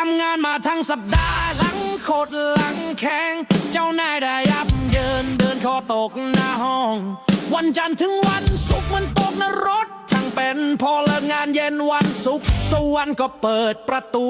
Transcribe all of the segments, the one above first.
ทำงานมาทั้งสัปดาห์หลังโคตรหลังแข็ง เจ้านายได้ยับเยินเดินคอตกหน้าห้อง วันจันทร์ถึงวันศุกร์มันตกนรกทั้งเป็นพอเลิกงานเย็นวันศุกร์สวรรค์ก็เปิดประตู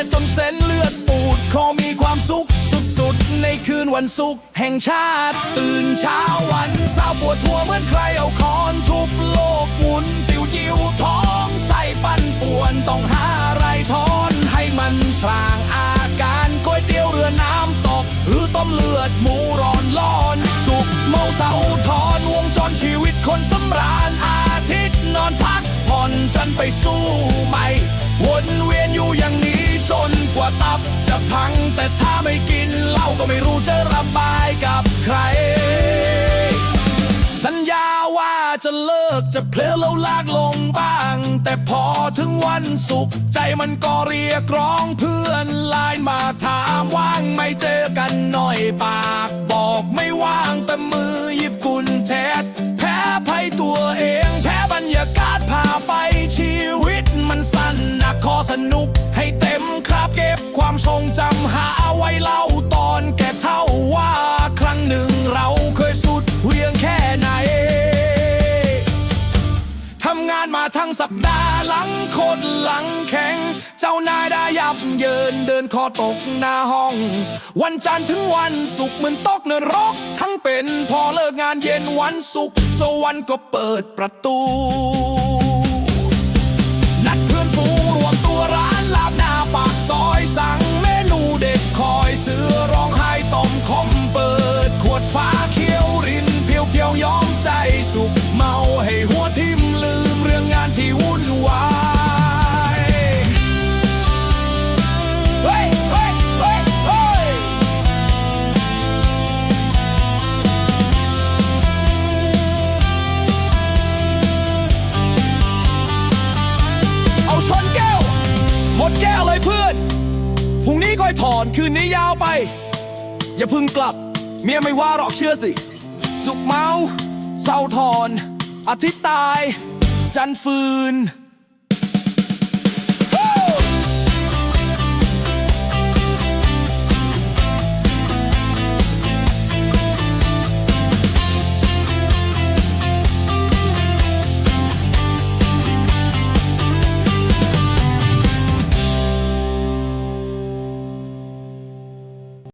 ยดจนเส้นเลือดปูดขอมีความสุขสุดๆ ในคืนวันศุกร์แห่งชาติ ตื่นเช้าวันเสาร์ปวดหัวเหมือนใครเอาคอนทุบโลกหมุนติวยิวท้องใส่ปั่นป่วนต้องหาอะไรทอนให้มันสร้างอาการก๋วยเตี๋ยวเรือน้ำตก หรือต้มเลือดหมูร้อนร้อน สุกเมาเสาทอนวงจรชีวิตคนสำราญอาทิตย์นอนพักผ่อนจันไปสู้ใหม่ พัง แต่ถ้าไม่กินเหล้าก็ไม่รู้จะระบายกับใคร สัญญาว่าจะเลิกจะเพลอแล้วลากลงบ้าง แต่พอถึงวันศุกร์ใจมันก็เรียกร้องเพื่อนไลน์มาถามว่างไม่เจอกันหน่อยปาก บอกไม่ว่างแต่มือหยิบกุญแจแพ้ภัยตัวเองแพ้บรรยากาศพาไปชีวิตมันสั้นนะขอสนุกให้เต็ม ครับเก็บความทรงจำหาไว้เล่าตอนแก่เท่าว่า ครั้งหนึ่งเราเคยสุดเวียงแค่ไหนทำงานมาทั้งสัปดาห์หลังโคตรหลังแข็ง เจ้านายได้ยับเยินเดินคอตกหน้าห้อง วันจันทร์ถึงวันศุกร์เหมือนตกนรก ทั้งเป็นพอเลิกงานเย็นวันศุกร์สวรรค์ก็เปิดประตู แก้วเลยเพื่อน พรุ่งนี้ค่อยถอนคืนนี้ยาวไป อย่าพึ่งกลับ เมียไม่ว่าหรอกเชื่อสิ สุกเมาเศร้าถอน อาทิตย์ตาย จันฟืน